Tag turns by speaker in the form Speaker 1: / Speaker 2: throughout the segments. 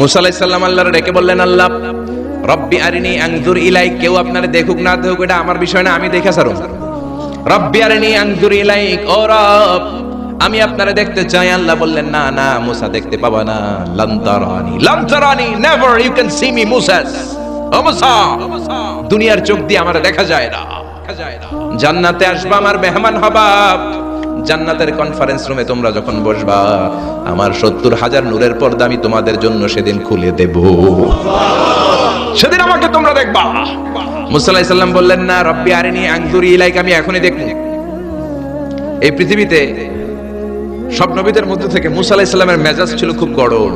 Speaker 1: মুসা আল্লাহর ডেকে বললেন, আল্লাহ, রব্বি আরিনি আনজুর ইলাই কেউ আপনারে দেখুক না দেখুক, এটা আমার বিষয় না, আমি দেখে সারুম রব্বি আরিনি আনজুর ইলাইক, ও রব, আমি আপনারে দেখতে চাই। আল্লাহ বললেন, না না, মুসা দেখতে পাবা না। লান্তারানি লান্তারানি never you can see me মুসাস ও মুসা, দুনিয়ার চোখ দিয়ে আমার দেখা যায় না। জান্নাতে আসবা, আমার মেহমান হবা। জান্নাতের কনফারেন্স রুমে তোমরা যখন বসবা, আমার সত্তর হাজার নূরের পর্দা আমি তোমাদের জন্য সেদিন খুলে দেব। সেদিন আমাকে তোমরা দেখবা। মুসা আলাইহিস সালাম বললেন, না রব্বি আরিনি আনজুরি ইলাইক, আমি এখনই দেখব। এই পৃথিবীতে সব নবীদের মধ্যে থেকে মুসা মেজাজ ছিল খুব গড়ন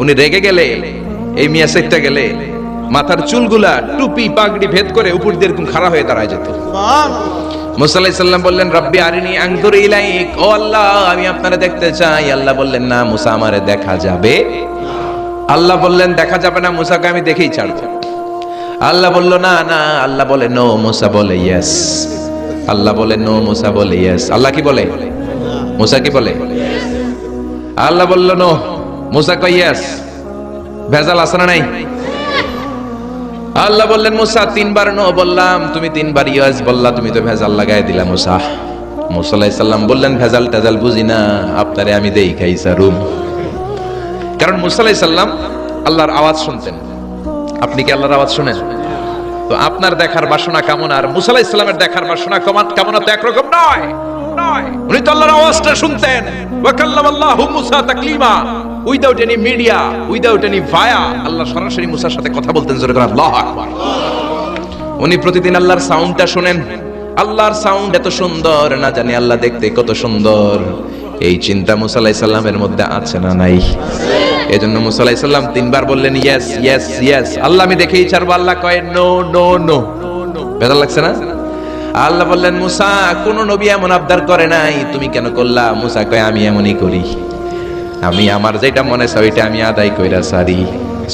Speaker 1: উনি রেগে গেলে, এই মিয়া সেকটা গেলে, মাথার চুলগুলা টুপি পাগড়ি ভেদ করে উপর দিয়ে এরকম খাড়া হয়ে দাঁড়ায় যেত। মুসা আলাইহিস সালাম বললেন, রব্বি আরিনি আনজুরি ইলাইক। ও আল্লাহ, আমি আপনারে দেখতে চাই। আল্লাহ বললেন, না, মুসা আমারে দেখা যাবে। আল্লাহ বললেন, দেখা যাবে না, মুসাকে আমি দেখেই ছাড়বো। আল্লাহ বলল, না না। আল্লাহ বলে, নো, মুসা বলে ইয়েস আল্লাহ বলে, নো, মুসা বলে ইয়েস আল্লাহ কি বলে? মুসা কি বলে? আল্লাহ বলল, নো, মুসা কই ইয়েস ভেজাল আছে না নাই? আল্লাহ বললেন, মুসা, তিনবার নো বললাম। তুমি তিনবার ইয়েস বললা, তুমি তো ভেজাল লাগাই দিলা, মুসা। মুসা আলাইহিস বললেন, ভেজাল টেজাল বুঝি না, আপনারে আমি দেই খাই সারুম কারণ মুসা আলাইহিস আল্লাহর আওয়াজ শুনতেন। আপনি কি আল্লাহর আওয়াজ শুনেন? তো আপনার দেখার বাসনা কামনা, আর মুসা আলাইহিস সালামের দেখার বাসনা কামনা কামনা তো একরকম নয়। নয়। উনি তো আল্লাহর আওয়াজটা শুনতেন। ওয়া কাল্লামাল্লাহু Musa তাকলিমা। Without any media without any via Allah সরাসরি মুসার সাথে কথা বলতেন, জোরে করে, আল্লাহু আকবার। উনি প্রতিদিন আল্লাহর সাউন্ডটা শুনেন। আল্লাহর সাউন্ড এত সুন্দর, না জানি আল্লাহ দেখতে কত সুন্দর। এই চিন্তা মুসা আলাইহিস সালামের মধ্যে আছে না নাই? এজন্য মুসা আলাইহিস সালাম তিনবার বললেন ইয়েস ইয়েস ইয়েস আল্লাহ, আমি দেখেই ছাড়বো, আল্লাহ কয় নো নো নো বেজার লাগছে না? আল্লাহ বললেন, মুসা, কোন নবী এমন আবদার করে নাই। তুমি কেন করলা? মুসা কয়, আমি এমনই করি। আমি আমার যেটা মনে চাই ওইটা আমি আদায় কইরা সারি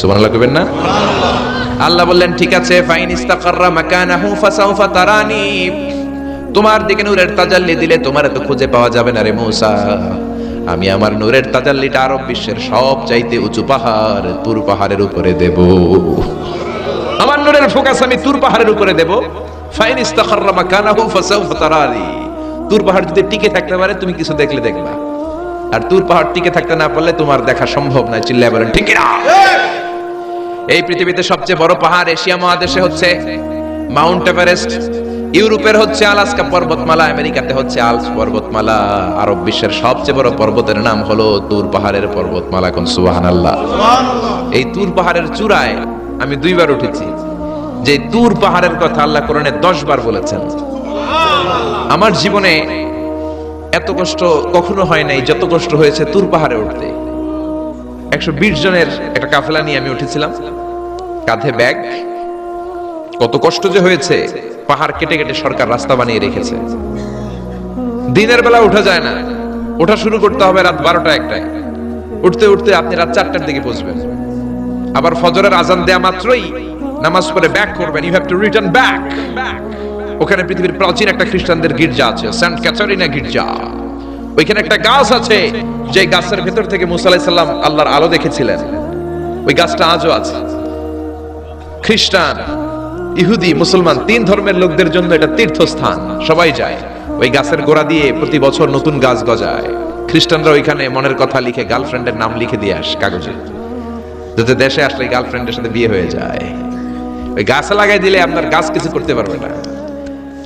Speaker 1: সুবহানাল্লাহ কইবেন না? আল্লাহ বললেন, ঠিক আছে, ফাইন ইস্তাকাররা মাকানাহু ফাসাউফা তারানি। তোমার দিকে নূরের তাজাল্লি দিলে তোমার তো খুঁজে পাওয়া যাবে না রে মূসা। আমি আমার নূরের তাজাল্লিটা আরব বিশ্বের সব চাইতে উঁচু পাহাড়, তুর পাহাড়ের উপরে দেব। আমার নূরের ফোকাস আমি তুর পাহাড়ের উপরে দেব। ফাইন ইস্তাকাররা মাকানাহু ফাসাউফা তারানি। তুর পাহাড় যদি টিকে থাকতে পারে, তুমি কিছু দেখলে দেখবা। আর তুর পাহাড় টিকে থাকতে না পারলে তোমার দেখা সম্ভব না চিল্লায় বলেন ঠিক না এই পৃথিবীতে সবচেয়ে বড় পাহাড় এশিয়া মহাদেশে হচ্ছে মাউন্ট এভারেস্ট ইউরোপের হচ্ছে আলাস্কা পর্বতমালা আমেরিকাতে হচ্ছে আলস পর্বতমালা আরব বিশ্বের সবচেয়ে বড় পর্বতের নাম হলো তুর পাহাড়ের পর্বতমালা কোন সুবাহান আল্লাহ এই তুর পাহাড়ের চূড়ায় আমি দুইবার উঠেছি যে তুর পাহাড়ের কথা আল্লাহ কোরআনে দশ বার বলেছেন আমার জীবনে এত কষ্ট কখনো হয় নাই, যত কষ্ট হয়েছে তুর পাহাড়ে উঠতে। একশো বিশ জনের একটা কাফেলা নিয়ে আমি উঠেছিলাম। কাঁধে ব্যাগ। কত কষ্ট যে হয়েছে, পাহাড় কেটে কেটে সরকার রাস্তা বানিয়ে রেখেছে। দিনের বেলা ওঠা যায় না। ওঠা শুরু করতে হবে রাত বারোটা একটায়। উঠতে উঠতে আপনি রাত চারটার দিকে পৌঁছবেন। আবার ফজরের আজান দেয়া মাত্রই নামাজ পড়ে ব্যাক করবেন। You have to return back back ওখানে পৃথিবীর প্রাচীন একটা খ্রিস্টানদের গির্জা আছে সেন্ট ক্যাথারিনা গির্জা। ওইখানে একটা গাছ আছে যে গাছের ভেতর থেকে মুসা আলাইহিস আল্লাহর আলো দেখেছিলেন। ওই গাছটা আজও আছে। খ্রিস্টান, ইহুদি, মুসলমান, তিন ধর্মের লোকদের জন্য এটা তীর্থস্থান। সবাই যায়, ওই গাছের গোড়া দিয়ে প্রতি বছর নতুন গাছ গজায়। খ্রিস্টানরা ওইখানে মনের কথা লিখে গার্লফ্রেন্ডের নাম লিখে দিয়ে আস কাগজে। যাতে দেশে আসলে গার্লফ্রেন্ডের সাথে বিয়ে হয়ে যায়। ওই গাছ লাগাই দিলে আপনার গাছ কিছু করতে পারবে না।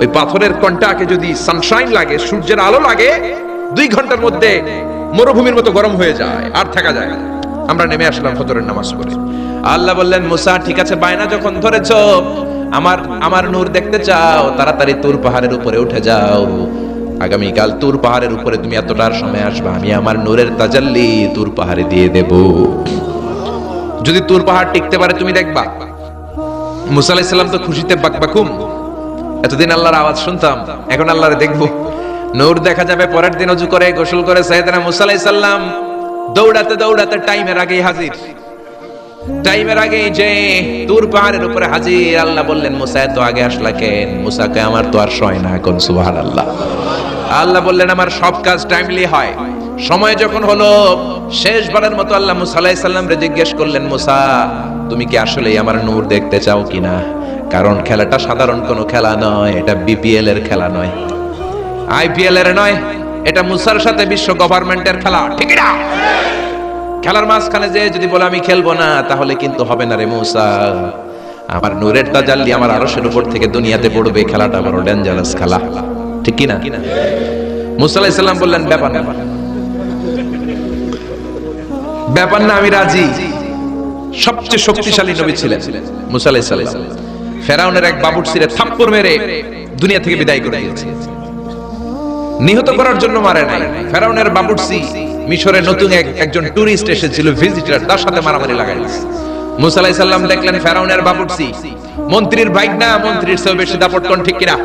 Speaker 1: ওই পাথরের কন্টাকে যদি সানশাইন লাগে, সূর্যের আলো লাগে, দুই ঘণ্টার মধ্যে মরুভূমির মতো গরম হয়ে যায়, আর থাকা যায় না। আমরা নেমে আসলাম ফজরের নামাজ পড়ে। আল্লাহ বললেন, মুসা, ঠিক আছে, বায়না যখন ধরেছ, আমার আমার নূর দেখতে চাও, তাড়াতাড়ি তুর পাহাড়ের উপরে উঠে যাও। আগামীকাল তুর পাহাড়ের উপরে তুমি এতটার সময় আসবা, আমি আমার নূরের তাজাল্লি তুর পাহাড়ে দিয়ে দেব। যদি তুর পাহাড় টিকতে পারে, তুমি দেখবা। মুসা আলাইসাল্লাম তো খুশিতে বাকবাকুম। এতদিন আল্লাহর আওয়াজ শুনতাম, এখন আল্লাহরে দেখব। নূর দেখা যাবে, পরের দিন অজু করে, গোসল করে, সাইয়েদনা মুসা আলাইসাল্লাম দৌড়াতে দৌড়াতে টাইমের আগেই হাজির। টাইমের আগে যে তুর পাহাড়ের উপরে হাজির, আল্লাহ বললেন, মুসা, এত আগে আসলা কেন? মুসাকে আমার তো আর সয় না এখন সুবাহ আল্লাহ আল্লাহ বললেন, আমার সব কাজ টাইমলি হয়। সময় যখন হলো, শেষবারের মতো আল্লাহ মুসা আলাইহিস সালাম রে জিজ্ঞেস করলেন, মুসা, তুমি কি আসলেই আমার নূর দেখতে চাও কিনা? কারণ খেলাটা সাধারণ কোনো খেলা নয়, এটা বিপিএল এর খেলা নয়। আইপিএল এর নয়, এটা মুসার সাথে বিশ্ব গভর্নমেন্টের খেলা। ঠিক না? খেলার মাঝখানে যে যদি বলে আমি খেলব না, তাহলে কিন্তু হবে না রে মুসা। আমার নূরের তাজাল্লি আমার আরশের উপর থেকে দুনিয়াতে পড়বে, খেলাটা বড় ডেঞ্জারাস খেলা। ঠিক কি না মুসা আলাইহিস সালাম বললেন, ব্যাপার না। ব্যাপার না, আমি রাজি। সবচেয়ে শক্তিশালী নবী ছিলেন মুসা আলাইহিস সালাম। ফেরাউনের এক বাবুর সিরে থাপ্পড় মেরে দুনিয়া থেকে বিদায় করে দিয়েছে। নিহত করার জন্য মারে নাই। ফেরাউনের বাবুরসি মিশরে নতুন এক একজন টুরিস্ট এসেছিল ভিজিটর তার সাথে মারামারি লাগাই মুসা আলাইহিস সালাম দেখলেন ফেরাউনের বাবুরসি মন্ত্রীর বাইক না, মন্ত্রীর চেয়ে বেশি দাপট কোন ঠিক কিনা?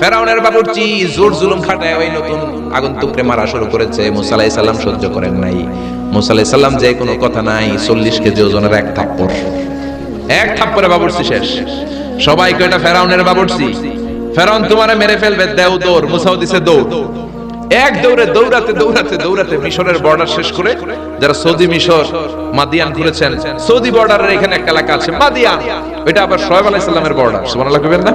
Speaker 1: ফেরাউনের বাবুরচি জোর জুলুম খাটায় ওই নতুন আগন্তুকরে মারা শুরু করেছে। মুসা আলাইহিস সালাম সহ্য করেন নাই। মুসা আলাইহিস সালাম যে কোনো কথা নাই, চল্লিশ কেজি ওজনের এক থাপ্পড়। এক থাপ্পড়ে বাবুরচি শেষ। সবাইকে এটা ফেরাউনের বাবুরচি? ফেরাউন তোমারে মেরে ফেলবে, দেও দৌড় মুসাও দিছে দৌড়। এক দৌড়ে দৌড়াতে দৌড়াতে দৌড়াতে মিশরের বর্ডার শেষ করে যারা সৌদি মিশর, মাদিয়ান ঘুরেছেন, সৌদি বর্ডারের এখানে একটা এলাকা আছে, মাদিয়ান। এটা আবার শোয়েব আলাইহিস সালামের বর্ডার সুবহানাল্লাহ কইবেন না?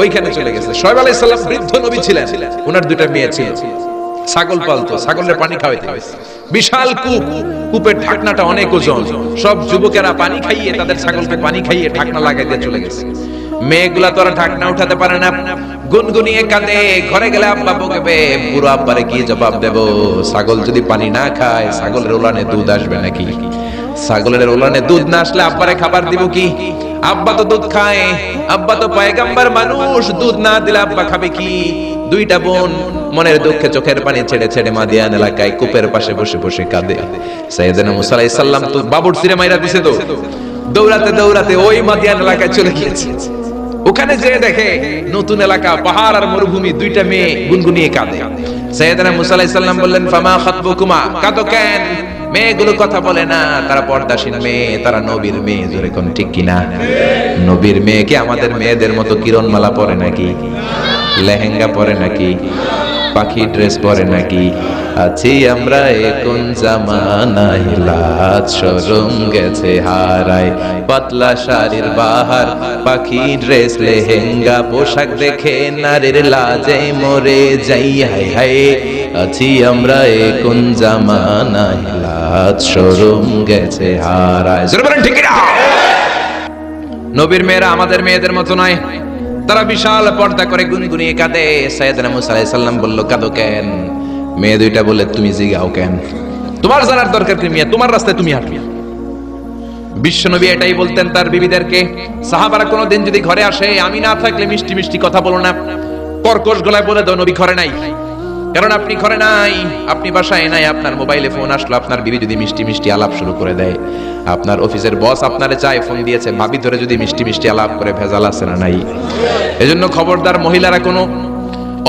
Speaker 1: ওইখানে চলে গেছে। শোয়েব আলাইহিস সালাম বৃদ্ধ নবী ছিলেন ওনার দুইটা মেয়ে ছিল। ছাগল পালতো, ছাগলের পানি খাওয়াইতে। হয়েছে বিশাল কূপ। কূপের ঢাকনাটা অনেক ওজন। সব যুবকেরা পানি খাইয়ে, তাদের ছাগলকে পানি খাইয়ে ঢাকনা লাগাই দিয়ে চলে গেছে। মেয়েগুলা তো আর ঢাকনা উঠাতে পারে না। গুনগুনিয়ে কাঁদে, ঘরে গেলে আব্বা আব্বারে কি জবাব দেব? ছাগল যদি পানি না খায়, ছাগলের ওলানে দুধ আসবে নাকি? ছাগলের ওলানে দুধ না আসলে আব্বারে খাবার দিব কি? আব্বা তো দুধ খায়, আব্বা তো পয়গাম্বার মানুষ। দুধ না দিলে আব্বা খাবে কি? দুইটা বোন মনের দুঃখে চোখের পানি ছেড়ে ছেড়ে মাদিয়ান এলাকায় কূপের পাশে বসে বসে কাঁদে। সাইয়েদনা মুসা আলাইহিস সালাম তো বাবুর সিরে মাইরা দিছে তো দৌড়াতে দৌড়াতে ওই মাদিয়ান এলাকায় চলে গিয়েছে। ওখানে যেয়ে দেখে নতুন এলাকা, পাহাড় আর মরুভূমি, দুইটা মেয়ে গুনগুনিয়ে কাঁদে। সাইয়েদনা মুসা আলাইহিস সালাম বললেন, ফামা খাতবুকুমা? কাঁদো কেন? মেয়েগুলো কথা বলে না। তারা পর্দাসীন মেয়ে, তারা নবীর মেয়ে। জোরে কোন ঠিক কিনা? নবীর মেয়েকে আমাদের মেয়েদের মতো কিরণমালা পরে নাকি? লেহেঙ্গা পরে নাকি? পাখি ড্রেস পরে নাকি? আছি আমরা এখন জামানায়, লাজ শরম গেছে হারায়। পাতলা শাড়ির বাহার, পাখি ড্রেস লেহেঙ্গা, পোশাক দেখে নারীর লাজে মরে যাই হাই হাই আছি আমরা এখন জামানায়, লাজ শরম গেছে ঠিক নবীর মেয়েরা আমাদের মেয়েদের মতো নয়। তারা বিশাল পর্দা করে গুনগুনিয়ে কাঁদে। সাইয়েদনা মুসা বলল, কাঁদো কেন? মেয়ে দুইটা বলে তুমি জিগাও কেন? তোমার জানার দরকার কি মিয়া? তোমার রাস্তায় তুমি হাঁটবে বিশ্বনবী এটাই বলতেন তার বিবিদেরকে, সাহাবারা কোনোদিন যদি ঘরে আসে, আমি না থাকলে মিষ্টি মিষ্টি কথা বলো না। কর্কশ গলায় বলে দাও, নবী ঘরে নাই। কারণ আপনি ঘরে নাই, আপনি বাসায় নাই, আপনার মোবাইলে ফোন আসলো, আপনার বিবি যদি মিষ্টি মিষ্টি আলাপ শুরু করে দেয়, আপনার অফিসের বস আপনারে চায় ফোন দিয়েছে, ভাবি ধরে যদি মিষ্টি মিষ্টি আলাপ করে ভেজাল আছে না নাই। এজন্য খবরদার মহিলারা কোনো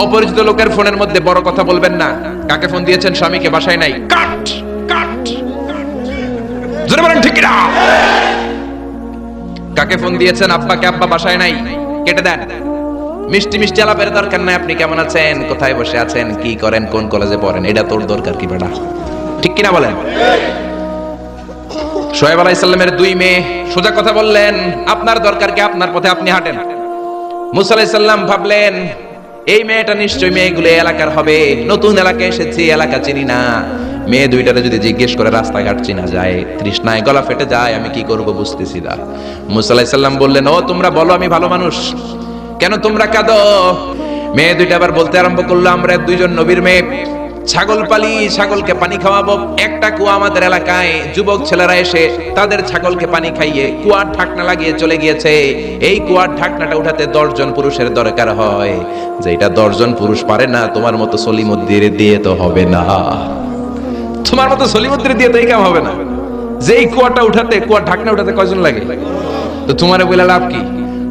Speaker 1: অপরিচিত লোকের ফোনের মধ্যে বড় কথা বলবেন না। কাকে ফোন দিয়েছেন? স্বামীকে, বাসায় নাই। কাট কাট জোরে বলেন, ঠিক না কাকে ফোন দিয়েছেন? আব্বাকে, আব্বা বাসায় নাই। কেটে দেন। মিষ্টি মিষ্টি আলাপের দরকার নাই, আপনি কেমন আছেন? কোথায় বসে আছেন? কি করেন? কোন কলেজে পড়েন? এটা তোর দরকার কি বেটা? ঠিক কিনা বলেন? সোহেব আলাইসাল্লামের দুই মেয়ে সোজা কথা বললেন, আপনার দরকার কি? আপনার পথে আপনি হাঁটেন। মুসা আলাইসাল্লাম ভাবলেন, এই মেয়েটা নিশ্চয়ই মেয়েগুলো এলাকার হবে। নতুন এলাকায় এসেছি, এলাকা চিনি না। মেয়ে দুইটারে যদি জিজ্ঞেস করে রাস্তাঘাট চিনা যায় তৃষ্ণায় গলা ফেটে যায়, আমি কি করব বুঝতেছি না। মুসা আলাইসাল্লাম বললেন, ও, তোমরা বলো, আমি ভালো মানুষ। কেন তোমরা কাঁদো? মেয়ে দুইটা আবার বলতে আরম্ভ করল, আমরা দুইজন নবীর মেয়ে। ছাগল পালি, ছাগলকে পানি খাওয়াবো। একটা কুয়া আমাদের এলাকায়। যুবক ছেলেরা এসে তাদের ছাগলকে পানি খাইয়ে কুয়ার ঢাকনা লাগিয়ে চলে গিয়েছে। এই কুয়ার ঢাকনাটা উঠাতে দশজন পুরুষের দরকার হয়। যেটা দশজন পুরুষ পারে না, তোমার মতো সলিমুদ্দির দিয়ে তো হবে না। তোমার মতো সলিমুদ্দির দিয়ে তো এই কাম হবে না। যে এই কুয়াটা উঠাতে, কুয়ার ঢাকনা উঠাতে কয়জন লাগে? তো তোমারে বলে লাভ কি?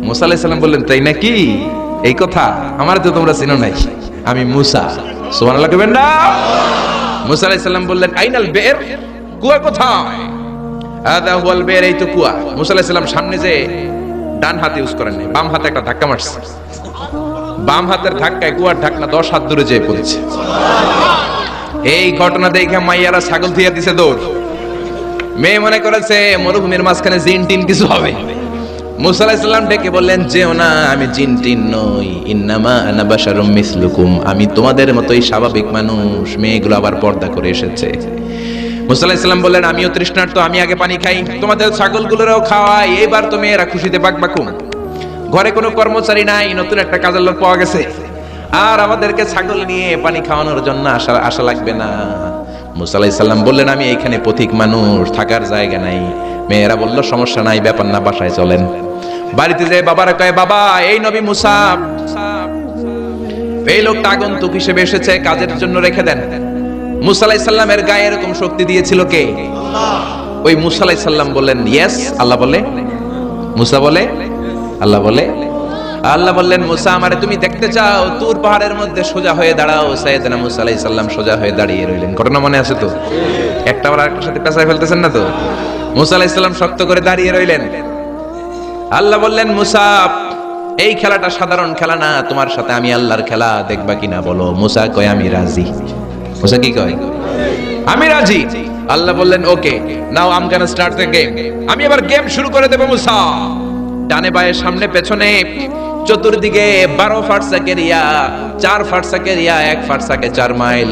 Speaker 1: মুসা বললেন, তাই নাকি? এই কথা? আমার তো তোমরা চিনো নাই। আমি মুসা। সুবহানাল্লাহ কইবেন না। মুসা বললেন, আইনাল বের? কুয়া কোথায়? সামনে যে ডান ইউজ করেন বাম হাতে একটা ধাক্কা মারছে। বাম হাতের ধাক্কায় কুয়ার ঢাকনা দশ হাত দূরে যেয়ে পড়েছে। এই ঘটনা দেখে মাইয়ারা ছাগল থিয়া দিছে দৌড়। মেয়ে মনে করেছে, মরুভূমির মাঝখানে জিন টিন কিছু হবে। ডেকে বললেন না, আমি নই। ইন্নামা মিসলুকুম। আমি তোমাদের মতোই স্বাভাবিক মানুষ। মেয়েগুলো আবার পর্দা করে এসেছে। বললেন, আমিও আমি আগে পানি খাই। তোমাদের ছাগলগুলোরও খাওয়াই এবার তো মেয়েরা খুশিতে ঘরে কোনো কর্মচারী নাই, নতুন একটা কাজের লোক পাওয়া গেছে। আর আমাদেরকে ছাগল নিয়ে পানি খাওয়ানোর জন্য আশা আশা লাগবে না। মুসা আলাইহিস সালাম বললেন, আমি এখানে পথিক মানুষ, থাকার জায়গা নাই। মেয়েরা বলল, সমস্যা নাই, ব্যাপার না, বাসায় চলেন। বাড়িতে যে বাবারা কয়, বাবা, এই নবী মুসা। এই লোকটা আগন্তুক হিসেবে এসেছে, কাজের জন্য রেখে দেন। মুসা আলাইহিস সাল্লামের গায়ে এরকম শক্তি দিয়েছিল কে? ওই মুসা আলাইহিস সাল্লাম বললেন, ইয়েস। আল্লাহ বলে, মুসা বলে? আল্লাহ বলে, আল্লাহ বললেন, মুসা, আমারে তুমি দেখতে চাও, তুর পাহাড়ের মধ্যে সোজা হয়ে দাঁড়াও। সাইয়েদনা মুসা আলাইহিস সাল্লাম সোজা হয়ে দাঁড়িয়ে রইলেন। ঘটনা মনে আছে তো? একটা আবার আরেকটার সাথে পেঁচায় ফেলতেছেন না তো? মুসা শক্ত করে দাঁড়িয়ে রইলেন। আল্লাহ বললেন, মুসা, এই খেলাটা সাধারণ খেলা না, তোমার সাথে আমি আল্লাহর খেলা দেখবা কিনা বলো? মুসা কয়, আমি রাজি। মুসা কি কয়? আমি রাজি। আল্লাহ বললেন, okay, now I'm gonna start the game আমি এবার গেম শুরু করে দেব, মুসা। ডানে বায়ে, সামনে পেছনে, চতুর্দিকে বারো ফাটসাকের ইয়া চার ফাটসাকের ইয়া এক ফাটসাকে চার মাইল।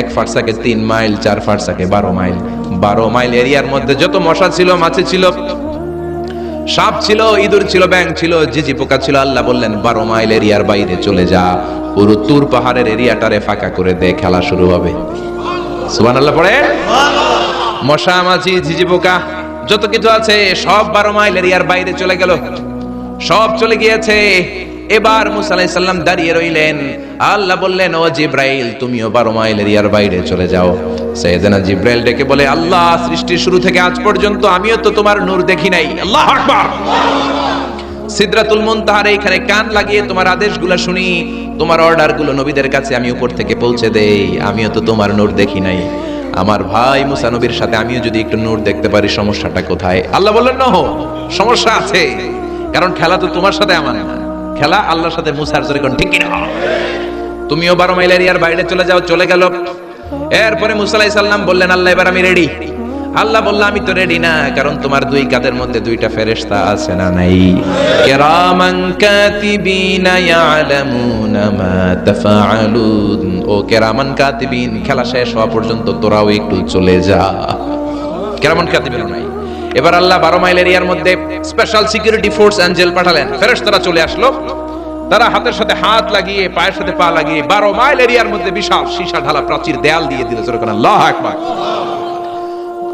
Speaker 1: এক ফাটসাকে তিন মাইল, চার ফাটসাকে বারো মাইল। বারো মাইল এরিয়ার মধ্যে যত মশা ছিল, মাছি ছিল, সাপ ছিল, ইঁদুর ছিল, ব্যাং ছিল, জিজি পোকা ছিল, আল্লাহ বললেন, বারো মাইল এরিয়ার বাইরে চলে যা। পুরো তুর পাহাড়ের এরিয়াটারে ফাঁকা করে দে, খেলা শুরু হবে। সুবান আল্লাহ পড়ে মশা, মাছি ঝিঝি পোকা, যত কিছু আছে, সব বারো মাইল এরিয়ার বাইরে চলে গেল। সব চলে গিয়েছে। এবার মুসা আলাইহিস দাঁড়িয়ে রইলেন। আল্লাহ বললেন, ও জিব্রাইল, তুমিও বারো মাইল এরিয়ার বাইরে চলে যাও। সৈয়দনা জিব্রাইল ডেকে বলে, আল্লাহ, সৃষ্টির শুরু থেকে আজ পর্যন্ত আমিও তো তোমার নূর দেখি নাই। আল্লাহ আকবার। সিদরাতুল মুনতাহার এইখানে কান লাগিয়ে তোমার আদেশগুলো শুনি, তোমার অর্ডারগুলো নবীদের কাছে আমি উপর থেকে পৌঁছে দেই। আমিও তো তোমার নূর দেখি নাই। আমার ভাই মুসা নবীর সাথে আমিও যদি একটু নূর দেখতে পারি, সমস্যাটা কোথায়? আল্লাহ বললেন না সমস্যা আছে। কারণ খেলা তো তোমার সাথে আমার না। খেলা আল্লাহর সাথে মুসার জোরে কোন ঠিক কিনা? তুমিও বারো মাইল এরিয়ার বাইরে চলে যাও, চলে গেল। এরপরে মুসা আলাইহিস সালাম বললেন, আল্লাহ, এবার আমি রেডি আল্লাহ বলল, আমি তো রেডি না, কারণ তোমার দুই কাদের মধ্যে দুইটা ফেরেশতা আছে না নাই। কিরামান কাতিবিনা ইয়ালামুনা মা তাফআলুন। ও কেরামান কাতিবিন, খেলা শেষ হওয়া পর্যন্ত তোরাও একটু চলে যা। কিরামান কাতিবিন নাই। এবার আল্লাহ বারো মাইল এরিয়ার মধ্যে স্পেশাল সিকিউরিটি ফোর্স অ্যাঞ্জেল পাঠালেন। ফেরেশতারা চলে আসলো। তারা হাতের সাথে হাত লাগিয়ে, পায়ের সাথে পা লাগিয়ে বারো মাইল এরিয়ার মধ্যে বিশাল সীসা ঢালা প্রাচীর দেয়াল দিয়ে দিল। যেরকম আল্লাহ আকবার।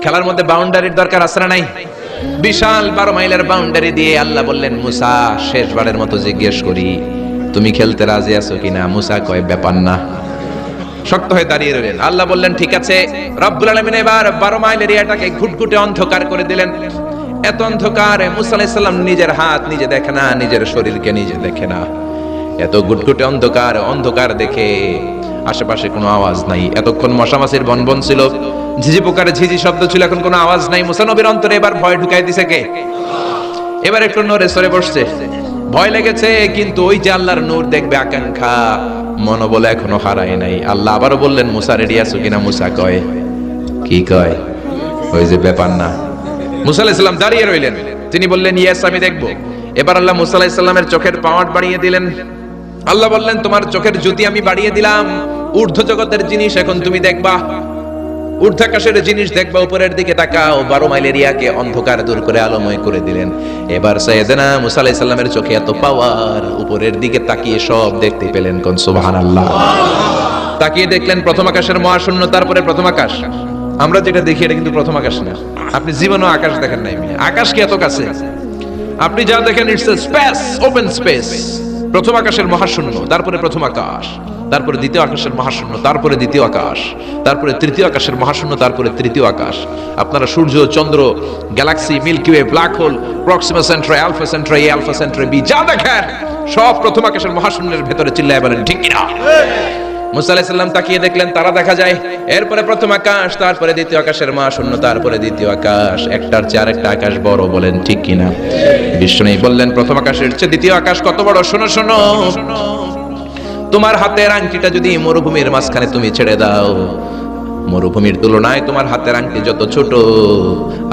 Speaker 1: খেলার মধ্যে বাউন্ডারির দরকার আছে না নাই? বিশাল বারো মাইলের বাউন্ডারি দিয়ে আল্লাহ বললেন, মুসা, শেষবারের মতো জিজ্ঞেস করি, তুমি খেলতে রাজি আছো কিনা? মুসা কয়, ব্যাপার না। শক্ত হয়ে দাঁড়িয়ে রইলেন। আল্লাহ বললেন, ঠিক আছে। রব্বুল আলামিন এবার বারো মাইল এরিয়াটাকে ঘুটঘুটে অন্ধকার করে দিলেন। এত অন্ধকার, মুসা আলাইহিস সালাম নিজের হাত নিজে দেখে না, নিজের শরীরকে নিজে দেখে না। এত গুটগুটে অন্ধকার অন্ধকার দেখে আশেপাশে কোনো আওয়াজ নাই। এতক্ষণ মশামাছির বনবন ছিল। ঝিঝি পোকারে ঝিঝি শব্দ ছিল, এখন কোনো আওয়াজ নাই। মুসানবীর অন্তরে এবার ভয় ঢুকাই দিছে কে? এবার একটু নড়ে সরে বসছে। ভয় লেগেছে, কিন্তু ওই যে আল্লাহর নূর দেখবে আকাঙ্ক্ষা। মনোবল এখনও হারায় নাই। আল্লাহ আবারও বললেন, মুসা রেডি আছো কিনা? মুসা কয়, কি কয়? ওই যে ব্যাপার না। মুসা ইসলাম দাঁড়িয়ে রইলেন। তিনি বললেন, ইয়াস, আমি দেখব। এবার আল্লাহ মুসা ইসলামের চোখের পাওয়ার বাড়িয়ে দিলেন। আল্লাহ বললেন, তোমার চোখের জুতি আমি বাড়িয়ে দিলাম। ঊর্ধ্ব জগতের জিনিস এখন তুমি দেখবা। ঊর্ধ্বাকাশের জিনিস দেখবা উপরের দিকে তাকাও। বারো মাইল এরিয়াকে অন্ধকার দূর করে আলোময় করে দিলেন। এবার সৈয়দনা মুসা আলাইহিস সালামের চোখে এত পাওয়ার, উপরের দিকে তাকিয়ে সব দেখতে পেলেন কোন সুবহানাল্লাহ। তাকিয়ে দেখলেন প্রথম আকাশের মহাশূন্য তারপরে প্রথম আকাশ। আমরা যেটা দেখি, এটা কিন্তু প্রথম আকাশ না। আপনি জীবনেও আকাশ দেখেন নাই আকাশ কি এত কাছে? আপনি যা দেখেন ইটস স্পেস ওপেন স্পেস প্রথম আকাশের মহাশূন্য, তারপরে প্রথম আকাশ। তারপরে দ্বিতীয় আকাশের মহাশূন্য, তারপরে দ্বিতীয় আকাশ, তারপরে তৃতীয় আকাশের মহাশূন্য, তারপরে তৃতীয় আকাশ। আপনারা সূর্য, চন্দ্র, galaxy, milky way, black hole, Proxima Centauri, Alpha Centauri, A Alpha Centauri, B, যা দেখেন, সব প্রথম আকাশের মহাশূন্যের ভেতরে চিল্লায় বলেন, ঠিক কিনা? মুসা আলাইসাল্লাম তাকিয়ে দেখলেন, তারা দেখা যায়, এরপরে প্রথম আকাশ, তারপরে দ্বিতীয় আকাশের মহাশূন্য, তারপরে দ্বিতীয় আকাশ, একটার চেয়ে আরেকটা আকাশ বড় বলেন, ঠিক কিনা? বিষ্ণু বললেন, প্রথম আকাশের চেয়ে দ্বিতীয় আকাশ কত বড়? শোনো শোনো। তোমার হাতের আংটিটা যদি মরুভূমির মাঝখানে তুমি ছেড়ে দাও মরুভূমির তুলনায় তোমার হাতের আংটি যত ছোট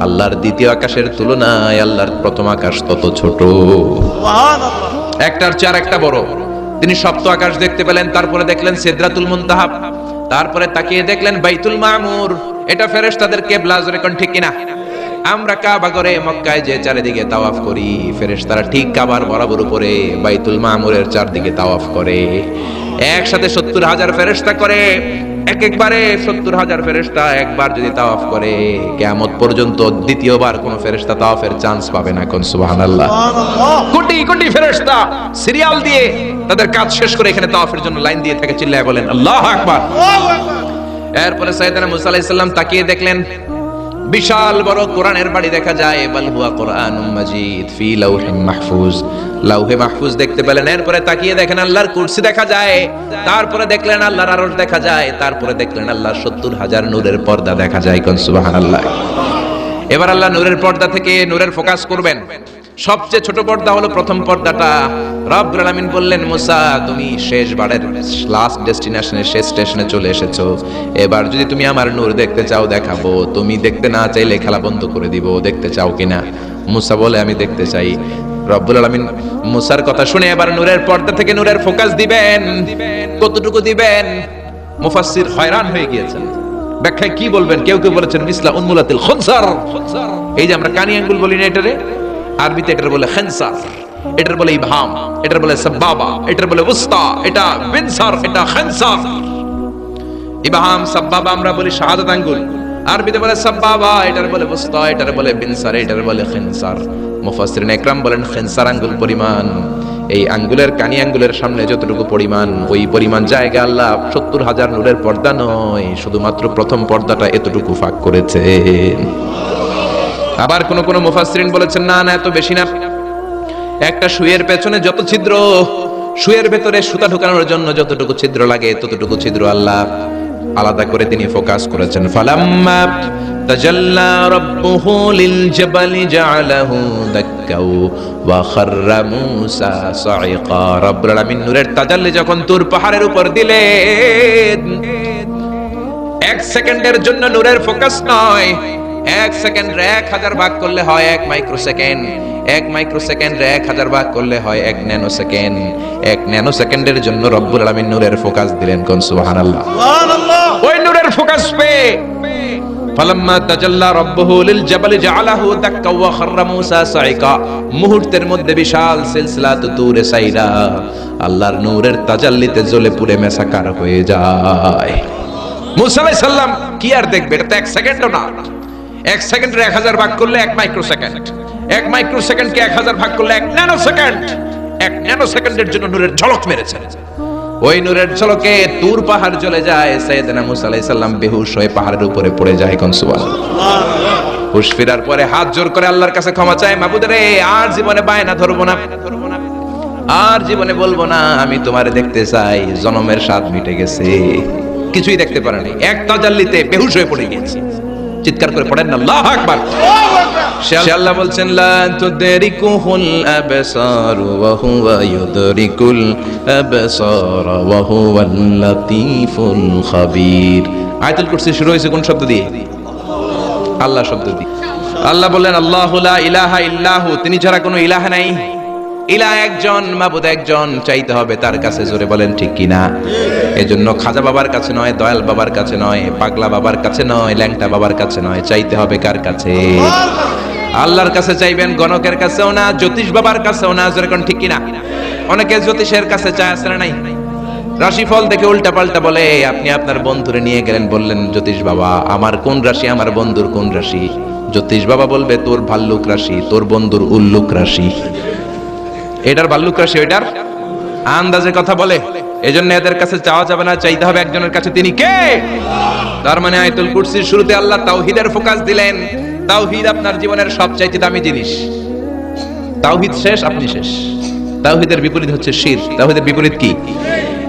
Speaker 1: আল্লাহর দ্বিতীয় আকাশের তুলনায় আল্লাহর প্রথম আকাশ তত ছোট। একটার চার একটা বড়। তিনি সপ্ত আকাশ দেখতে পেলেন তারপরে দেখলেন সিদরাতুল মুনতাহাব তারপরে তাকিয়ে দেখলেন বাইতুল মামুর। এটা ফেরেশতাদের কেবলা জোরে কোন ঠিক কিনা? আমরা কাবা করে মক্কায় যে চারিদিকে তাওয়াফ করি ফেরেশতারা ঠিক কাবার বরাবর উপরে বাইতুল মামুরের চারদিকে তাওয়াফ করে। একসাথে সত্তর হাজার ফেরেশতা করে এক একবারে সত্তর হাজার ফেরেশতা একবার যদি তাওয়াফ করে পর্যন্ত দ্বিতীয়বার কোন ফেরেশতা তাওয়াফের চান্স পাবে না কোন সুবহানাল্লাহ। কোটি কোটি ফেরেশতা সিরিয়াল দিয়ে তাদের কাজ শেষ করে এখানে তাওয়াফের জন্য লাইন দিয়ে থাকে চিল্লায় বলেন আল্লাহু আকবার। এরপরে সাইয়েদনা মুসা আলাইহিস সালাম তাকিয়ে দেখলেন বিশাল বড় কোরআনের বাড়ি দেখা যায়। বাল হুয়া কোরআন মাজিদ ফি লাউহিম মাহফুজ। লাউহে মাহফুজ দেখতে পেলেন, এরপরে তাকিয়ে দেখেন আল্লাহর কুরসি দেখা যায়। তারপরে দেখলেন আল্লাহর আরশ দেখা যায়। তারপরে দেখলেন আল্লাহর সত্তর হাজার নূরের পর্দা দেখা যায়। কোন সুবহানাল্লাহ। এবার আল্লাহ নূরের পর্দা থেকে নূরের ফোকাস করবেন। সবচেয়ে ছোট পর্দা হলো প্রথম পর্দাটা। রব্বুল আলামিন বললেন, মুসা, তুমি শেষ বারের লাস্ট ডেস্টিনেশনে শেষ স্টেশনে চলে এসেছ। এবার যদি তুমি আমার নূর দেখতে চাও, দেখাবো। তুমি দেখতে না চাইলে খেলা বন্ধ করে দিব। দেখতে চাও কিনা? মুসা বলে, আমি দেখতে চাই। রব্বুল আলামিন মুসার কথা শুনে এবার নূরের পর্দা থেকে নূরের ফোকাস দিবেন। কতটুকু দিবেন? মুফাসসির হয়রান হয়ে গিয়েছেন। ব্যাখ্যায় কি বলবেন? কেউ কেউ বলেছেন, মিসলা উন্মুলাতিল খনসার। এই যে আমরা কানি আঙ্গুল বলি না এটারে? আরবিতে এটার বলে খেনসার, এটার বলে ইভাম এটার বলে সাব্বাবা, এটার বলে উস্তা, এটা বিনসার, এটা খেনসার। ইবাহাম, সাব্বাবা আমরা বলি শাহাদাত আঙ্গুল। আরবিতে বলে সাব্বাবা, এটার বলে উস্তা, এটার বলে বিনসার, এটার বলে খেনসার। মুফাসসিরিন একরাম বলেন খেনসার আঙ্গুল পরিমাণ। এই আঙ্গুলের কানি আঙ্গুলের সামনে যতটুকু পরিমাণ, ওই পরিমাণ জায়গা আল্লাহ সত্তর হাজার নূরের পর্দা নয়, শুধুমাত্র প্রথম পর্দাটা এতটুকু ফাঁক করেছে। আবার কোন কোন মুফাসসিরিন বলেছেন, না না, এত বেশি না। একটা সুয়ের পেছনে যত ছিদ্র, শুয়ের ভেতরে সুতা ঢোকানোর জন্য যতটুকু ছিদ্র লাগে, ততটুকু ছিদ্র আল্লাহ আলাদা করে তিনি ফোকাস করেছেন। ফালাম্মা তাজাল্লা রাব্বুহু লিল জাবালি জাআলাহু দাক্কাউ ওয়া খাররা মূসা সাইকা রব্বুল আলামিন নূরের তাজাল্লি যখন তুর পাহাড়ের উপর দিলেন, এক সেকেন্ডের জন্য নূরের ফোকাস নয় এক সেকেন্ড এক হাজার ভাগ করলে হয় এক মাইক্রো সেকেন্ড এক মাইক্রো সেকেন্ড এক হাজার ভাগ করলে হয় এক ন্যানো সেকেন্ড এক ন্যানো সেকেন্ডের জন্য রব্বুল আলামিন নূরের ফোকাস দিলেন কোন সুবহানাল্লাহ? ওই নূরের ফোকাস পেয়ে ফালাম্মা তাজাল্লা রাব্বুহু লিল জাবালি জাআলাহু দাক্কা ওয়া খাররা মুহূর্তের মধ্যে বিশাল সিলসিলা তুরে সাইরা। আল্লাহর নূরের তাজাল্লিতে জ্বলে পুড়ে মেসাকার হয়ে যায়। মুসা আলাইহিস সালাম কি আর দেখবে? এটা তো এক সেকেন্ডও না। এক সেকেন্ডের এক হাজার ভাগ করলে এক মাইক্রো সেকেন্ড এক মাইক্রো সেকেন্ডকে এক হাজার ভাগ করলে এক ন্যানো সেকেন্ড এক ন্যানো সেকেন্ডের জন্য নূরের ঝলক মেরেছে। ওই নূরের ঝলকে তুর পাহাড় চলে যায় সাইয়েদনা মুসা আলাইহিস সালাম বেহুশ হয়ে পাহাড়ের উপরে পড়ে যায় কোন সুবহানাল্লাহ হুশ ফেরার পরে হাত জোর করে আল্লাহর কাছে ক্ষমা চায়, মাবুদ রে, আর জীবনে বায়না ধরবো না। আর জীবনে বলব না, আমি তোমারে দেখতে চাই, জনমের স্বাদ মিটে গেছে। কিছুই দেখতে পারেনি। এক তাজাল্লিতে বেহুশ হয়ে পড়ে গিয়েছি। চিৎকার করে পড়েন না। আল্লাহু আকবার। আল্লাহ বলছেন, লা তুদরিকুহুল আবসার ওয়া হুয়া ইউদরিকুল আবসার ওয়া হুয়াল লাতীফুল খাবীর। আয়াতুল কুরসি শুরু হয়েছে কোন শব্দ দিয়ে? আল্লাহ শব্দ দিয়ে। আল্লাহ বললেন, আল্লাহু লা ইলাহা ইল্লাহু। তিনি ছাড়া কোনো ইলাহ নাই। ইলাহ একজন, মাবুদ একজন চাইতে হবে তার কাছে, জোরে বলেন ঠিক কিনা? এজন্য খাজা বাবার কাছে নয়, দয়াল বাবার কাছে নয়, পাগলা বাবার কাছে নয়, ল্যাংটা বাবার কাছে নয়, চাইতে হবে কার কাছে? আল্লাহর কাছে চাইবেন, গণকের কাছেও না, জ্যোতিষ বাবার কাছেও না যেরকম ঠিক কিনা? অনেকে জ্যোতিষের কাছে চায় আসে না নাই? রাশিফল দেখে উল্টা পাল্টা বলে আপনি আপনার বন্ধুরে নিয়ে গেলেন, বললেন জ্যোতিষ বাবা, আমার কোন রাশি, আমার বন্ধুর কোন রাশি? জ্যোতিষ বাবা বলবে, তোর ভাল্লুক রাশি, তোর বন্ধুর উল্লুক রাশি। এটার ভাল্লুক রাশি ওইটার আন্দাজে কথা বলে। এই জন্য এদের কাছে চাওয়া যাবে না, চাইতে হবে একজনের কাছে। তিনি কে? তার মানে আয়তুল কুরসির শুরুতে আল্লাহ তাওহিদের ফোকাস দিলেন। তাওহিদ আপনার জীবনের সবচাইতে দামি জিনিস। তাওহিদ শেষ, আপনি শেষ। তাওহিদের বিপরীত হচ্ছে শির তাওহিদের বিপরীত কি?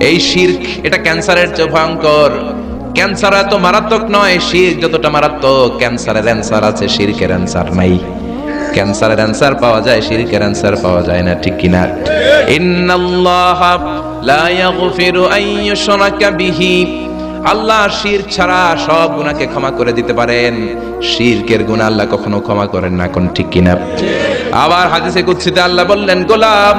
Speaker 1: এই শির্ক, এটা ক্যান্সারের চেয়ে ভয়ঙ্কর। ক্যান্সার এত মারাত্মক নয় শির যতটা মারাত্মক, ক্যান্সারের অ্যান্সার আছে, শিরকের অ্যান্সার নাই। ক্যান্সারের অ্যান্সার পাওয়া যায়, শিরকের অ্যান্সার পাওয়া যায় না, ঠিক কিনা? ইন্নাল্লাহ লা ইয়াগফিরু আইয়ুশরাকা বিহি। আল্লাহ শির ছাড়া সব গুনাহকে ক্ষমা করে দিতে পারেন। শিরকের গুনাহ আল্লাহ কখনো ক্ষমা করেন না, কোন ঠিক কিনা? আবার হাদিসে কুদসিতে আল্লাহ বললেন, গোলাম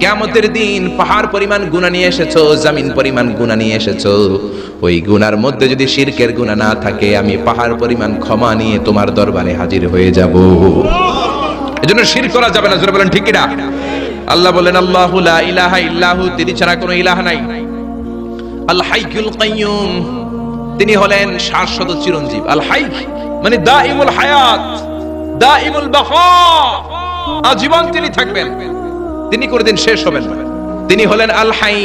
Speaker 1: কিয়ামতের দিন পাহাড় পরিমাণ গুনাহ নিয়ে এসেছ, জামিন পরিমাণ গুনাহ নিয়ে এসেছ। ওই গুনার মধ্যে যদি শিরকের গুনাহ না থাকে, আমি পাহাড় পরিমাণ ক্ষমা নিয়ে তোমার দরবারে হাজির হয়ে যাব। এজন্য শির করা যাবে না বলেন, ঠিক কিনা? আল্লাহ বলেন, আল্লাহু ইলাহা ইল্লাহু তিনি ছাড়া কোনো ইলাহ নাই। আল হাইকুল কাইয়ুম, তিনি হলেন শাশ্বত চিরঞ্জীব। আল হাইক মানে দাইমুল হায়াত দাইমুল বাকা আজীবন তিনি থাকবেন। তিনি কোনদিন শেষ হবেন না তিনি হলেন আল হাই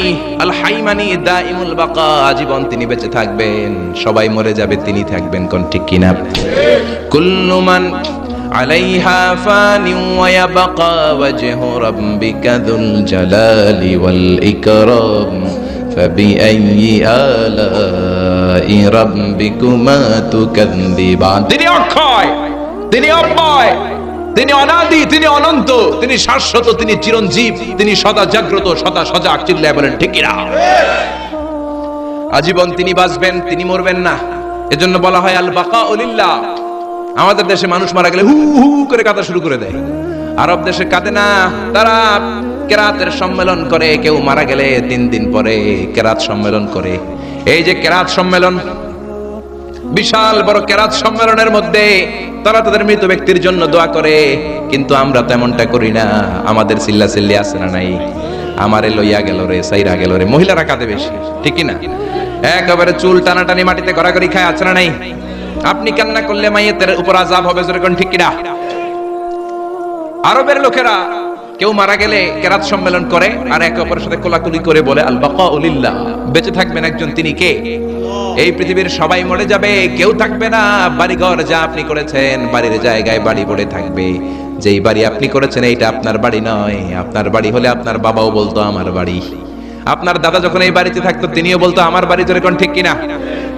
Speaker 1: আল হাই মানে দাইমুল বাকা আজীবন তিনি বেঁচে থাকবেন সবাই মরে যাবে তিনি থাকবেন কোন ঠিক কিনা কুল্লু মান عليها فان ويبقى وجه ربك ذو الجلال والإكرام فبأي آلاء ربكما تكذبان তিনি অক্ষয় তিনি অব্যয় তিনি অনাদি, তিনি অনন্ত, তিনি শাশ্বত, তিনি চিরঞ্জীব, তিনি সদা জাগ্রত, সদা সজাগ, চিল্লায় বলেন ঠিকিরা আজীবন তিনি বাঁচবেন, তিনি মরবেন না। এজন্য বলা হয় আল বাকা উলিল্লাহ। আমাদের দেশে মানুষ মারা গেলে হু হু করে কাঁদা শুরু করে দেয়। আরব দেশে কাঁদে না। তারা কেরাতের সম্মেলন করে, কেউ মারা গেলে তিন দিন পরে কেরাত সম্মেলন করে। এই যে কেরাত সম্মেলন বিশাল বড় কেরাত সম্মেলনের মধ্যে তারা তাদের মৃত ব্যক্তির জন্য দোয়া করে, কিন্তু আমরা তেমনটা করি না। আমাদের চিল্লা চিল্লি আছে না নাই? আমারে লইয়া গেল রে, সাইরা গেল রে। মহিলারা কাঁদে বেশি, ঠিক না একেবারে চুল টানাটানি মাটিতে গড়াগড়ি খায়, আছে না নাই? আপনি কান্না করলে মাইয়েতের উপর আজাব হবে যেরকম ঠিক কিনা? আরবের লোকেরা কেউ মারা গেলে কেরাত সম্মেলন করে আর একে অপরের সাথে কোলাকুলি করে বলে আল বাকা উলিল্লাহ বেঁচে থাকবেন একজন তিনি কে? এই পৃথিবীর সবাই মরে যাবে, কেউ থাকবে না। বাড়িঘর যা আপনি করেছেন, বাড়ির জায়গায় বাড়ি পড়ে থাকবে। যেই বাড়ি আপনি করেছেন, এইটা আপনার বাড়ি নয়। আপনার বাড়ি হলে আপনার বাবাও বলতো, আমার বাড়ি। আপনার দাদা যখন এই বাড়িতে থাকতো, তিনিও বলতো, আমার বাড়ি যেরকম ঠিক কিনা?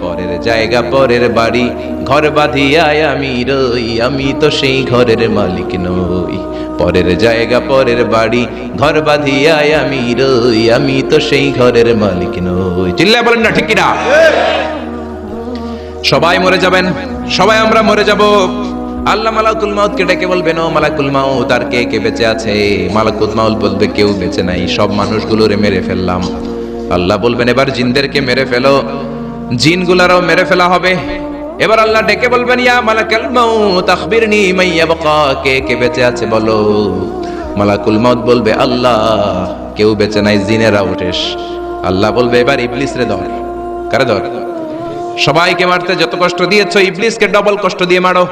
Speaker 1: পরের জায়গা, পরের বাড়ি। ঘর বাঁধিয়ায় আমি রই, আমি তো সেই ঘরের মালিক নই। পরের জায়গা, পরের বাড়ি, ঘর বাঁধিয়ায় আমি রই, আমি তো সেই ঘরের মালিক নই। চিল্লায় বলেন না, ঠিক কিনা? সবাই মরে যাবেন, সবাই আমরা মরে যাব। আল্লাহ মালাকুল মাউতকে ডেকে বলবেন, ও মালাকুল মাউত, আর কে কে বেঁচে আছে? মালাকুল মাউত বলবে, কেউ বেঁচে নাই, সব মানুষগুলোরে মেরে ফেললাম। আল্লাহ বলবেন, এবার জিনদেরকে মেরে ফেলো। জিনগুলারও মেরে ফেলা হবে। এবার আল্লাহ ডেকে বলবেন, ইয়া মালাকুল মাউত, আখবিরনি মাইয়া বাকা কে কে বেঁচে আছে বলো। মালাকুল মাউত বলবে, আল্লাহ, কেউ বেঁচে নাই, জিনেরা উঠেস। আল্লাহ বলবে, এবার ইবলিস রে ধর কারে ধর সবাইকে মারতে যত কষ্ট দিয়েছ, ইবলিসকে ডবল কষ্ট দিয়ে মারো।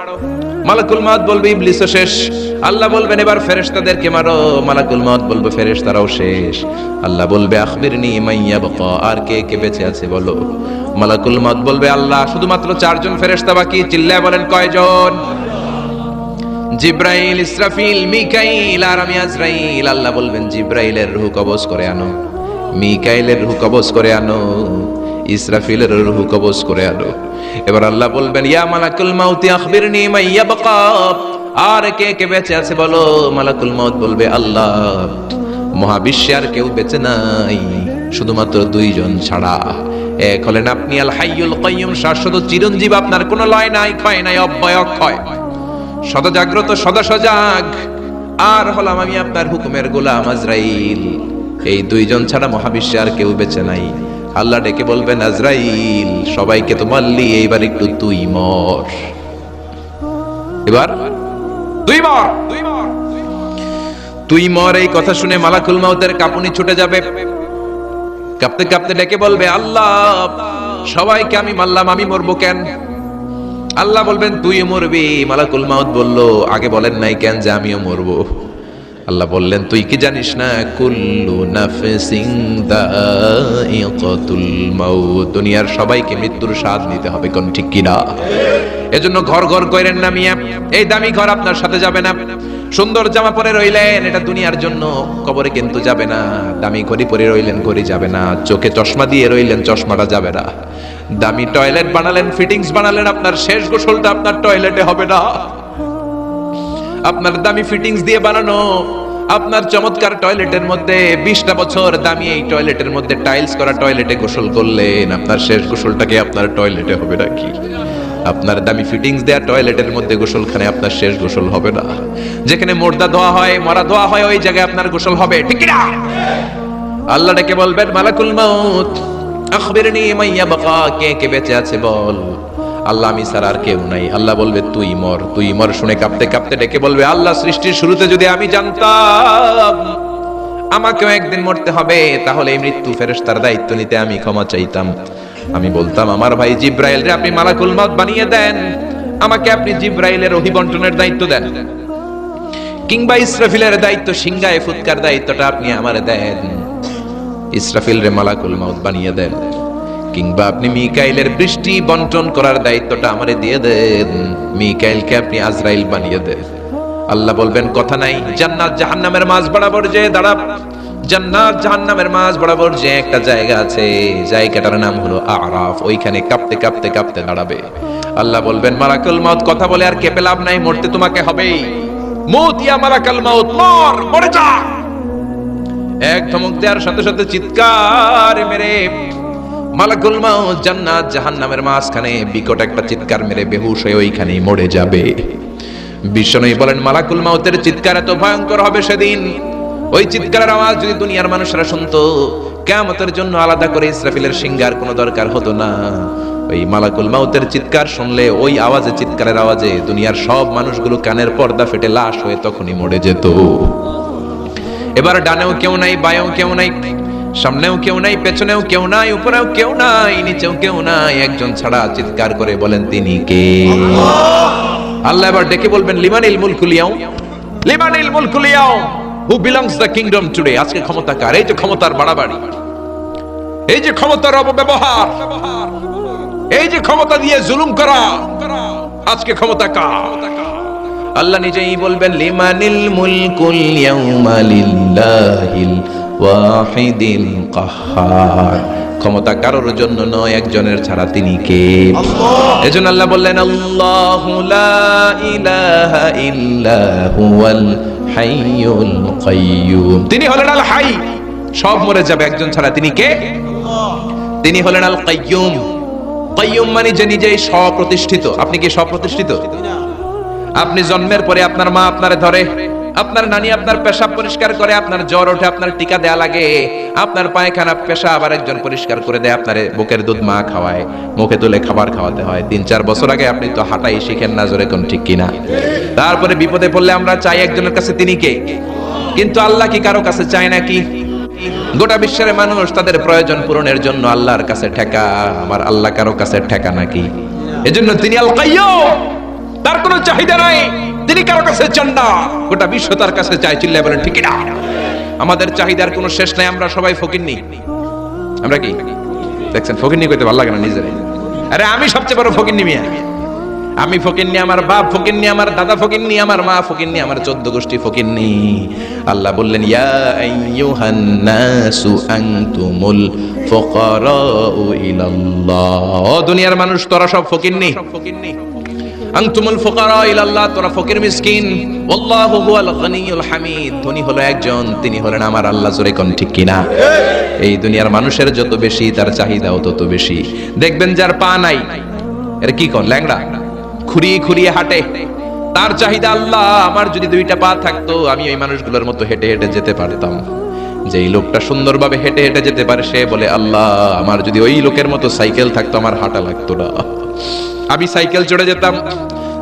Speaker 1: মালাকুল মাউত বলবে, ইবলিসও শেষ। আল্লাহ বলবেন, এবার ফেরেশতাদেরকে মারো। মালাকুল মাউত বলবে, ফেরেশতারাও শেষ। আল্লাহ বলবে, আখবিরনি মাইয়া বাকা আর কে কে বেঁচে আছে বলো। মালাকুল মত বলবে আল্লাহ, শুধুমাত্র চারজন ফেরেশতা বাকি, চিল্লায় বলেন কয়জন? জিব্রাইল, ইসরাফিল, মিকাইল আর আমি আজরাইল। আল্লাহ বলবেন, জিব্রাইলের রূহ কবজ করে আনো, মিকাইলের রূহ কবজ করে আনো, ইসরাফিলের রূহ কবজ করে আনো। এবার আল্লাহ বলবেন, ইয়া মালাকুল মাউতি আখবিরনি মাইয়া বাকা আর কে কে বেঁচে আছে বলো? মালাকুল মাউত বলবে, আল্লাহ, মহাবিশ্বে আর কেউ বেঁচে নাই, শুধুমাত্র দুইজন ছাড়া। এক হলেন আপনি আল হাইয়ুল কাইয়ুম শাশ্বত চিরঞ্জীব, আপনার কোনো লয় নাই, ক্ষয় নাই, অব্যয় অক্ষয়। সদা জাগ্রত সদা সজাগ আর হলাম আমি আপনার হুকুমের গোলাম আজরাইল। এই দুইজন ছাড়া মহাবিশ্বে আর কেউ বেঁচে নাই। আল্লাহ ডেকে বলবেন, আজরাইল, সবাইকে তো মারলি, এইবার একটু তুই মর। এবার তুই মর। তুই মর এই কথা শুনে মালাকুল মাউতের কাপুনি ছুটে যাবে। কাঁপতে কাঁপতে ডেকে বলবে, আল্লাহ, সবাইকে আমি মারলাম, আমি মরবো কেন? আল্লাহ বলবেন তুই মরবি। মালাকুল মাউত বলল, আগে বলেন নাই কেন যে আমিও মরবো? আল্লাহ বললেন, তুই কি জানিস না, কুল্লু নাফসিং দাইকাতুল মাউত? দুনিয়ার সবাইকে মৃত্যুর স্বাদ নিতে হবে, কোন ঠিক কিনা এজন্য ঘর ঘর কইরেন না মিয়া এই দামি ঘর আপনার সাথে যাবে না। সুন্দর জামা পরে রইলেন, এটা দুনিয়ার জন্য কবরে কিন্তু যাবে না। দামি ঘড়ি পরে রইলেন, ঘড়ি যাবে না। চোখে চশমা দিয়ে রইলেন, চশমাটা যাবে না। দামি টয়লেট বানালেন, ফিটিংস বানালেন, আপনার শেষ গোসলটা আপনার টয়লেটে হবে না। আপনার দামি ফিটিংস দিয়ে বানানো। আপনার চমৎকার টয়লেটের মধ্যে বিশটা বছর দামি এই টয়লেটের মধ্যে টাইলস করা টয়লেটে গোসল করলেন। আপনার শেষ গোসলটাকে আপনার টয়লেটে হবে নাকি আপনার দামি ফিটিংস দেয়া টয়লেটের মধ্যে গোসলখানে আপনার শেষ গোসল হবে না। যেখানে মোর্দা ধোয়া হয়, মরা ধোয়া হয়, ওই জায়গায় আপনার গোসল হবে। ঠিক না আল্লাহ ডেকে বলবেন, মালাকুল মাউত, আখবিরনি মাইয়া বাকা কে কে বেঁচে আছে বল। আল্লাহ আমি স্যার আর কেউ নাই। আল্লাহ বলবে, তুই মর তুই মর। শুনে কাঁপতে কাঁপতে ডেকে বলবে, আল্লাহ সৃষ্টির শুরুতে যদি আমি জানতাম আমাকেও একদিন মরতে হবে, তাহলে এই মৃত্যু ফেরেশতার দায়িত্ব নিতে আমি ক্ষমা চাইতাম। আমি বলতাম, আমার ভাই জিব্রাইল রে, আপনি মালাকুল মাউত বানিয়ে দেন। আমাকে আপনি জিব্রাইলের অভিবন্টনের দায়িত্ব দেন। কিংবা ইসরাফিলের দায়িত্ব সিংহায় ফুৎকার দায়িত্বটা আপনি আমার দেন। ইসরাফিল রে মালাকুল মাউত বানিয়ে দেন। কিংবা আপনি মিকাইলের বৃষ্টি বন্টন করার দায়িত্বটা আমারে দিয়ে দেন। মিকাইলকে আপনি আজরাইল বানিয়ে দেন। আল্লাহ বলবেন, কথা নাই। জান্নাত জাহান্নামের মাঝ বরাবর যে দাঁড়া জান্নাত জাহান্নামের মাঝ বরাবর যে একটা জায়গা আছে, জায়গাটার নাম হলো আরাফ। ওইখানে কাঁপতে কাঁপতে কাঁপতে দাঁড়াবে। আল্লাহ বলবেন মালাকুল মাউত, কথা বলে আর কেঁপে লাভ নাই, মরতে তোমাকে হবেই। মৌত ইয়া মালাকাল মাউত, মর, মরে যা। এক ধমক দেওয়ার সাথে সাথে চিৎকার মেরে মালাকুল মাউত, জান্নাত, জাহান্নামের মাঝখানে বিকট একটা চিৎকার মেরে বেহুশ হয়ে ওইখানেই মরে যাবে। বিশ্বনবী বলেন, মালাকুল মাউতের চিৎকার এত ভয়ঙ্কর হবে সেদিন। ওই চিৎকারের আওয়াজ যদি দুনিয়ার মানুষরা শুনতো কেমতের জন্য আলাদা করে ইসরাফিলের সিঙ্গার কোনো দরকার হতো না। ওই মালাকুল মাউতের চিৎকার শুনলে, ওই আওয়াজে, চিৎকারের আওয়াজে দুনিয়ার সব মানুষগুলো কানের পর্দা ফেটে লাশ হয়ে তখনই মরে যেত। এবার ডানেও কেউ নাই, বায়েও কেউ নাই সামনেও কেউ নাই পেছনেও কেউ নাই উপরেও কেউ নাই নিচেও কেউ নাই। একজন ছাড়া চিৎকার করে বলেন তিনি কে? আল্লাহ। এবার ডেকে বলবেন লিমানিল মুলকুলিয়াও লিমানিল মুলকুলিয়াও who belongs the kingdom today আজকে ক্ষমতা কার? এই যে ক্ষমতার বাড়াবাড়ি। এই যে ক্ষমতার অপব্যবহার। এই যে ক্ষমতা দিয়ে জুলুম করা। আজকে ক্ষমতা কার? আল্লাহ নিজেই বলবেন লিমানিল মুলকুল ইয়াউমা লিল্লাহিল ওয়াহিদিল কাহ্হার ক্ষমতা কারোর জন্য নয় একজনের ছাড়া তিনি কে? এজন্য আল্লাহ বললেন আল্লাহু লা ইলাহা ইল্লা হুয়াল হাইয়ুল কাইয়্যুম তিনি হলেন আল হাই। সব মরে যাবে একজন ছাড়া তিনি কে? তিনি হলেন আল কাইয়্যুম কাইয়্যুম মানে যে নিজেই স্বপ্রতিষ্ঠিত। আপনি কি স্বপ্রতিষ্ঠিত? আপনি জন্মের পরে আপনার মা আপনারে ধরে। আপনার নানি আপনার পেশাব পরিষ্কার করে, আপনার জ্বর ওঠে, আপনার টিকা দেয়া লাগে। আপনার পায়খানা পেশা আবার একজন পরিষ্কার করে দেয়, আপনার বুকের দুধ মা খাওয়ায়, মুখে তুলে খাবার খাওয়াতে হয়। তিন চার বছর আগে আপনি তো হাঁটাই শিখেন না, জোরে কোন ঠিক কিনা। তারপরে বিপদে পড়লে আমরা চাই একজনের কাছে তিনি কে? কিন্তু আল্লাহ কি কারও কাছে চায় নাকি? গোটা বিশ্বের মানুষ তাদের প্রয়োজন পূরণের জন্য আল্লাহর কাছে ঠেকা আমার আল্লাহ কারও কাছে ঠেকা নাকি? এজন্য তিনি আল কাইয়্যুম তার কোনো চাহিদা নাই। তিনি কারও কাছে চান না। গোটা বিশ্ব তার কাছে চাই বলেন ঠিক না। আমাদের চাহিদার কোনো শেষ নাই, আমরা সবাই ফকিন্নি। আমরা কি? দেখছেন, ফকিন্নি কইতে ভালো লাগে না নিজের। আরে আমি সবচেয়ে বড় ফকিন্নি মিয়া। আমি ফকিন্নি, আমার বাপ ফকিন্নি, আমার দাদা ফকিন্নি, আমার মা ফকিন্নি, আমার চোদ্দ গোষ্ঠী ফকিন্নি। আল্লাহ বললেন, ইয়া আইয়ুহান নাসু আনতুমুল ফুকারাউ ইলাল্লাহ। দুনিয়ার মানুষ, তোরা সব ফকিন্নি ফকিন্নি। আনতুমুল ফুকারা ইলাল্লাহ, তোরা ফকির মিসকিন। আল্লাহু হুয়াল গনিয়ুল হামিদ। ধনী হলো একজন, তিনি হলেন আমার আল্লাহ জোরে কোন ঠিক কিনা? এই দুনিয়ার মানুষের যত বেশি, তার চাহিদাও তত বেশি। দেখবেন যার পা নাই, এর কি কোন ল্যাংড়া? খুঁড়িয়ে খুঁড়িয়ে হাঁটে। তার চাহিদা আল্লাহ, আমার যদি দুইটা পা থাকতো, আমি ওই মানুষগুলোর মতো হেঁটে হেঁটে যেতে পারতাম। যেই লোকটা সুন্দরভাবে হেঁটে হেঁটে যেতে পারে, সে বলে, আল্লাহ, আমার যদি ওই লোকের মতো সাইকেল থাকতো, আমার হাঁটা লাগতো না। আমি সাইকেল চড়ে যেতাম,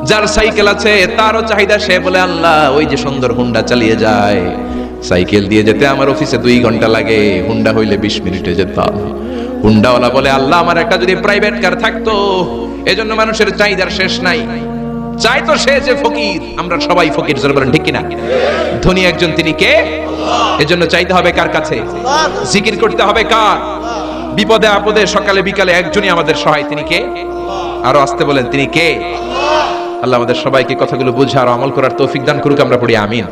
Speaker 1: যার সাইকেল আছে, তারও চাহিদা, সে বলে, আল্লাহ, ওই যে সুন্দর হুন্ডা চালিয়ে যায়। সাইকেল দিয়ে যেতে আমার অফিসে দুই ঘণ্টা লাগে, হুন্ডা হইলে বিশ মিনিটে যেতাম। হুন্ডাওয়ালা বলে, আল্লাহ, আমার একটা যদি প্রাইভেট কার থাকতো, এজন্য মানুষের চাহিদার শেষ নাই। চাই তো সে যে ফকির। আমরা সবাই ফকির, জোরে বলেন, ঠিক কিনা? ধনী একজন তিনি কে? এজন্য চাইতে হবে কার কাছে? জিকির করতে হবে কার? বিপদে আপদে সকালে বিকালে একজনই আমাদের সহায়, তিনি কে? আরও আসতে বলেন, তিনি কে? আল্লাহ আমাদের সবাইকে কথাগুলো বুঝে আর আমল করার তৌফিক দান করুক, আমরা পড়ি, আমিন।